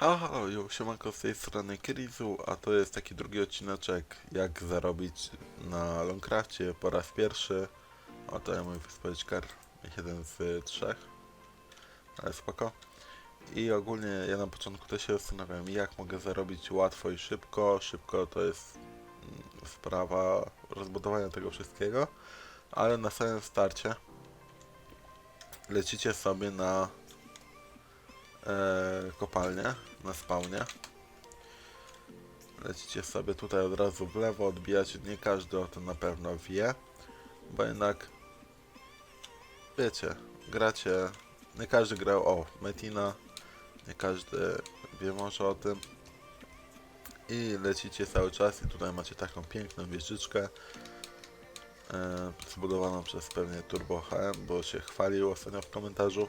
Halo, halo, jo, siemanko z tej strony Kirizu, a to jest taki drugi odcineczek, jak zarobić na Longcrafcie po raz pierwszy. O, to ja mój wyspeczkar, jeden z trzech, ale spoko. I ogólnie ja na początku też się zastanawiałem, jak mogę zarobić łatwo i szybko. Szybko to jest mm, sprawa rozbudowania tego wszystkiego, ale na samym starcie lecicie sobie na kopalnię na spawnie. Lecicie sobie tutaj od razu w lewo, odbijacie, nie każdy o tym na pewno wie, bo jednak wiecie, gracie, nie każdy grał, o, Metina, nie każdy wie może o tym i lecicie cały czas i tutaj macie taką piękną wieżyczkę e, zbudowaną przez pewnie Turbo HM, bo się chwalił ostatnio w komentarzu.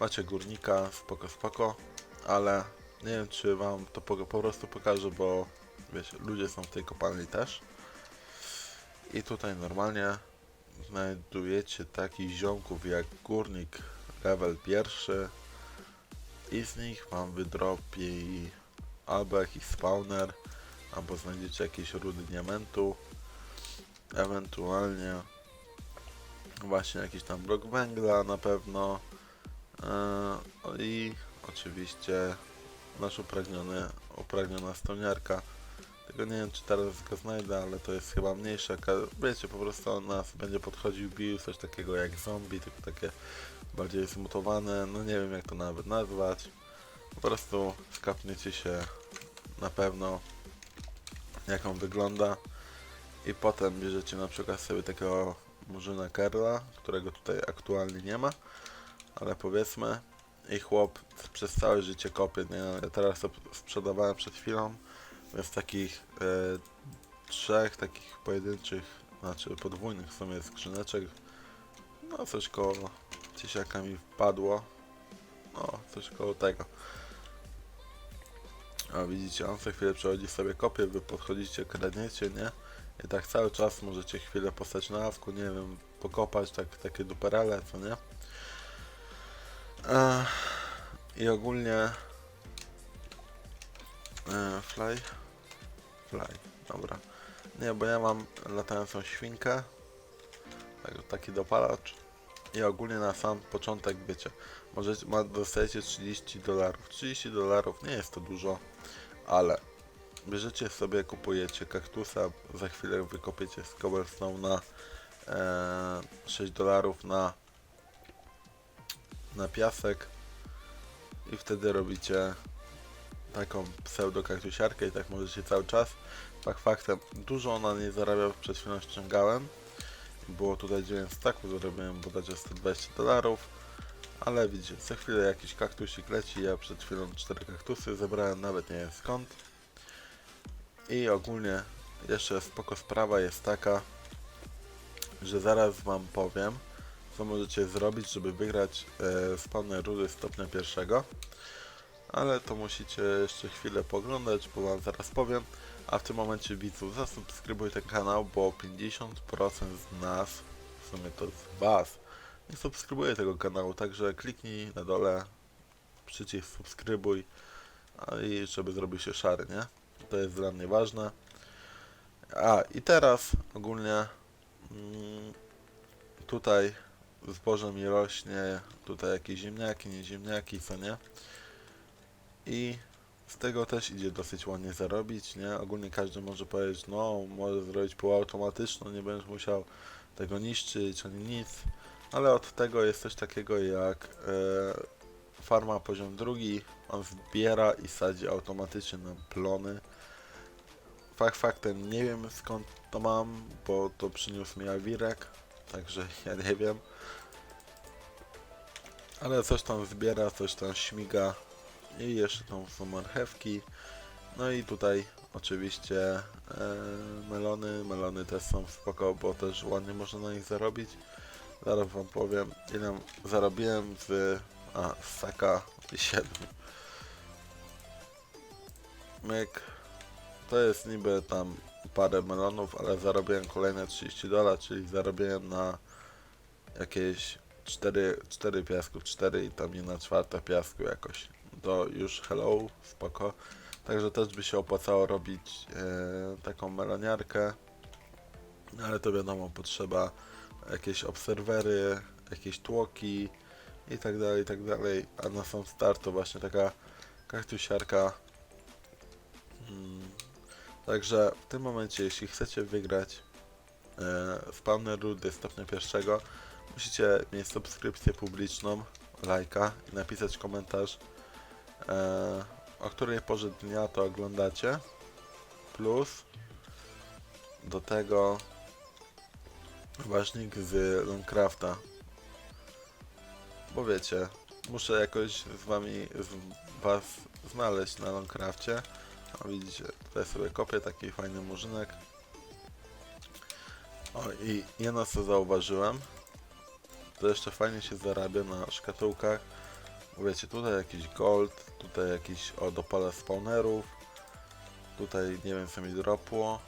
Macie górnika, spoko, spoko, ale nie wiem czy wam to po, po prostu pokażę, bo wiecie, ludzie są w tej kopalni też. I tutaj normalnie znajdujecie takich ziomków jak górnik level pierwszy i z nich wam wydropi albo jakiś spawner, albo znajdziecie jakieś rudy diamentu, ewentualnie właśnie jakiś tam blok węgla na pewno I oczywiście nasz upragniony, upragniona stoniarka. Tego nie wiem czy teraz go znajdę, ale to jest chyba mniejsza. Wiecie, po prostu on nas będzie podchodził, bił coś takiego jak zombie, tylko takie bardziej zmutowane. No nie wiem jak to nawet nazwać. Po prostu skapniecie się na pewno jak on wygląda. I potem bierzecie na przykład sobie takiego murzyna Kerla, którego tutaj aktualnie nie ma ale powiedzmy i chłop przez całe życie kopie, nie? Ja teraz to sprzedawałem przed chwilą, więc takich e, trzech takich pojedynczych, znaczy podwójnych w sumie skrzyneczek, no coś koło tysiaka mi wpadło, no coś koło tego. A widzicie, on co chwilę przechodzi sobie kopie, wy podchodzicie, kradniecie, nie? I tak cały czas możecie chwilę postać na awku, nie wiem, pokopać, tak, takie duperele, co nie? I ogólnie e, fly? Fly, dobra. Nie, bo ja mam latającą świnkę tak, taki dopalacz i ogólnie na sam początek wiecie możecie, ma, dostajecie 30 dolarów. 30 dolarów nie jest to dużo ale bierzecie sobie, kupujecie kaktusa za chwilę wykopiecie z cobblestone na e, 6 dolarów na piasek i wtedy robicie taką pseudo kaktusiarkę i tak możecie cały czas. Fakt faktem, dużo ona nie zarabia, przed chwilą ściągałem. Było tutaj 9 staków, zarobiłem bodajże 120 dolarów. Ale widzicie, co chwilę jakiś kaktusik leci, ja przed chwilą 4 kaktusy zebrałem, nawet nie wiem skąd. I ogólnie jeszcze spoko sprawa jest taka, że zaraz wam powiem, co możecie zrobić, żeby wygrać e, spawner rury stopnia pierwszego. Ale to musicie jeszcze chwilę poglądać, bo wam zaraz powiem. A w tym momencie widzów zasubskrybuj ten kanał, bo 50% z nas, w sumie to z was, nie subskrybuje tego kanału, także kliknij na dole przycisk subskrybuj i żeby zrobił się szary, nie? To jest dla mnie ważne. A i teraz ogólnie mm, tutaj zboże mi rośnie, tutaj jakieś ziemniaki, nie ziemniaki, co nie? I z tego też idzie dosyć ładnie zarobić, nie? Ogólnie każdy może powiedzieć, no, może zrobić półautomatyczną, nie będziesz musiał tego niszczyć, ani nic, ale od tego jest coś takiego jak e, farma poziom drugi, on zbiera i sadzi automatycznie na plony. Fakt faktem nie wiem skąd to mam, bo to przyniósł mi Awirek, także ja nie wiem. Ale coś tam zbiera, coś tam śmiga i jeszcze tam są marchewki. No i tutaj oczywiście e, melony, melony też są spoko, bo też ładnie można na nich zarobić. Zaraz wam powiem ile zarobiłem z a, saka 7. Myk. To jest niby tam parę melonów, ale zarobiłem kolejne 30 dolarów, czyli zarobiłem na jakieś 4, 4 piasku, 4 i tam jedna czwarta piasku jakoś. to już hello, spoko. Także też by się opłacało robić e, taką meloniarkę. No ale to wiadomo, potrzeba jakieś obserwery, jakieś tłoki i tak dalej, i tak dalej. A na sam start to właśnie taka kaktusiarka. Mm. Także w tym momencie, jeśli chcecie wygrać e, spawner rudy stopnia pierwszego, musicie mieć subskrypcję publiczną, lajka i napisać komentarz, e, o której porze dnia to oglądacie. Plus do tego ważnik z Longcrafta. Bo wiecie, muszę jakoś z wami, z was znaleźć na Longcrafcie. O widzicie, tutaj sobie kopię taki fajny murzynek. O i jedno co zauważyłem, to jeszcze fajnie się zarabia na szkatułkach. Wiecie, tutaj jakiś gold, tutaj jakiś o dopale spawnerów. Tutaj nie wiem co mi dropło.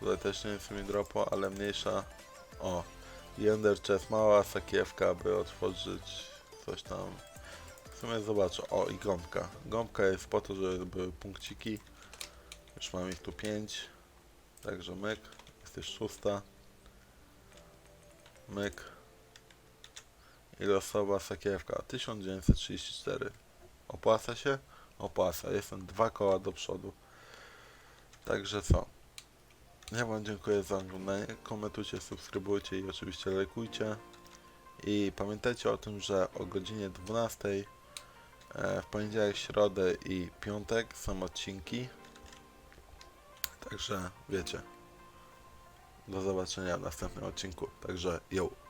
Tutaj też nie wiem co mi dropło, ale mniejsza. O, i Ender Chest, mała sakiewka, by otworzyć coś tam. Sumie zobaczę. O, i gąbka. Gąbka jest po to, żeby były punkciki. Już mam ich tu 5. Także myk. Jest też szósta. Myk. I losowa sakiewka. 1934. Opłaca się? Opłaca. Jestem dwa koła do przodu. Także co? Ja Wam dziękuję za oglądanie. Komentujcie, subskrybujcie i oczywiście lajkujcie. I pamiętajcie o tym, że o godzinie 12 e, w poniedziałek, środę i piątek są odcinki. Także wiecie. Do zobaczenia w następnym odcinku. Także yo.